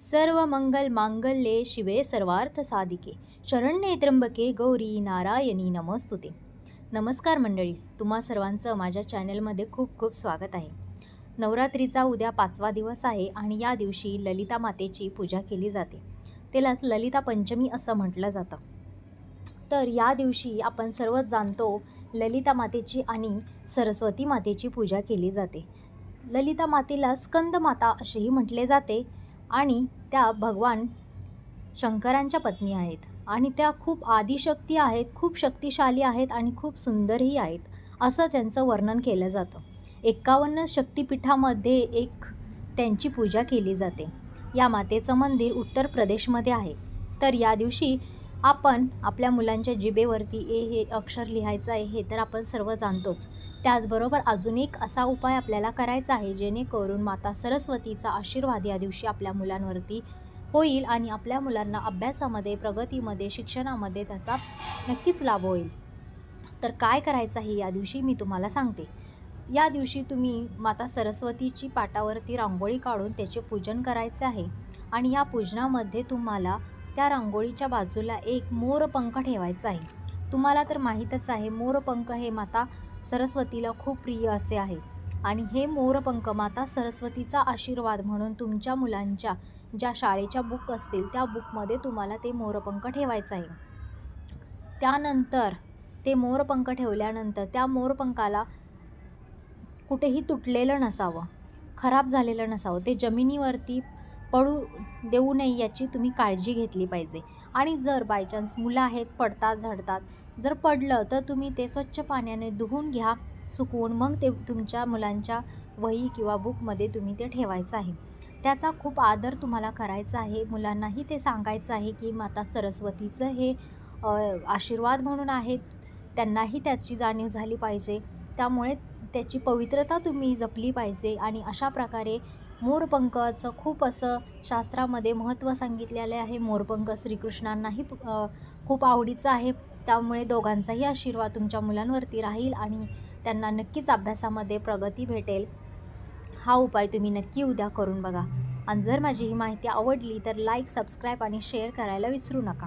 सर्व मंगल मांगल्ये शिवे सर्वार्थ साधिके शरण्ये त्र्यंबके गौरी नारायणी नमस्तुते नमस्कार मंडळी तुम्हा सर्वांचं माझ्या चॅनलमध्ये खूप खूप स्वागत आहे. नवरात्रीचा उद्या पाचवा दिवस आहे आणि या दिवशी ललिता मातेची पूजा केली जाते. त्यालाच ललिता पंचमी असं म्हटलं जातं. तर या दिवशी आपण सर्वच जाणतो ललिता मातेची आणि सरस्वती मातेची पूजा केली जाते. ललिता मातेला स्कंद माता असेही म्हटले जाते. आणि त्या भगवान शंकरांच्या पत्नी आहेत. आणि त्या खूप आदिशक्ती आहेत खूप शक्तिशाली आहेत आणि खूप सुंदरही आहेत असं त्यांचं वर्णन केलं जातं. एक्कावन्न शक्तिपीठामध्ये एक त्यांची पूजा केली जाते. या मातेचं मंदिर उत्तर प्रदेशमध्ये आहे. तर या दिवशी आपण आपल्या मुलांच्या जिबेवरती ए हे अक्षर लिहायचं आहे हे तर आपण सर्व जाणतोच. त्याचबरोबर अजून एक असा उपाय आपल्याला करायचा आहे जेणेकरून माता सरस्वतीचा आशीर्वाद या दिवशी आपल्या मुलांवरती होईल आणि आपल्या मुलांना अभ्यासामध्ये प्रगतीमध्ये शिक्षणामध्ये त्याचा नक्कीच लाभ होईल. तर काय करायचं आहे या दिवशी मी तुम्हाला सांगते. या दिवशी तुम्ही माता सरस्वतीची पाटावरती रांगोळी काढून त्याचे पूजन करायचे आहे आणि या पूजनामध्ये तुम्हाला त्या रांगोळीच्या बाजूला एक मोरपंख ठेवायचा आहे. तुम्हाला तर माहीतच आहे मोरपंख हे माता सरस्वतीला खूप प्रिय असे आहे. आणि हे मोरपंख माता सरस्वतीचा आशीर्वाद म्हणून तुमच्या मुलांच्या ज्या शाळेच्या बुक असतील त्या बुकमध्ये तुम्हाला ते मोरपंख ठेवायचं आहे. त्यानंतर ते मोरपंख ठेवल्यानंतर त्या मोरपंखाला कुठेही तुटलेलं नसावं खराब झालेलं नसावं ते जमिनीवरती पडू देऊ नये याची तुम्ही काळजी घेतली पाहिजे. आणि जर बायचान्स मुलं आहेत पडतात झडतात जर पडलं तर तुम्ही ते स्वच्छ पाण्याने धुवून घ्या सुकवून मग ते तुमच्या मुलांच्या वही किंवा बुकमध्ये तुम्ही ते ठेवायचं आहे. त्याचा खूप आदर तुम्हाला करायचा आहे. मुलांनाही ते सांगायचं आहे की माता सरस्वतीचं हे आशीर्वाद म्हणून आहेत. त्यांनाही त्याची जाणीव झाली पाहिजे. त्यामुळे त्याची पवित्रता तुम्ही जपली पाहिजे आणि अशा प्रकारे मोरपंखाचं खूप असं शास्त्रामध्ये महत्त्व सांगितलेलं आहे. मोरपंख श्रीकृष्णांनाही खूप आवडीचं आहे. त्यामुळे दोघांचाही आशीर्वाद तुमच्या मुलांवरती राहील आणि त्यांना नक्कीच अभ्यासामध्ये प्रगती भेटेल. हा उपाय तुम्ही नक्की उद्या करून बघा. आणि जर माझी ही माहिती आवडली तर लाईक सबस्क्राईब आणि शेअर करायला विसरू नका.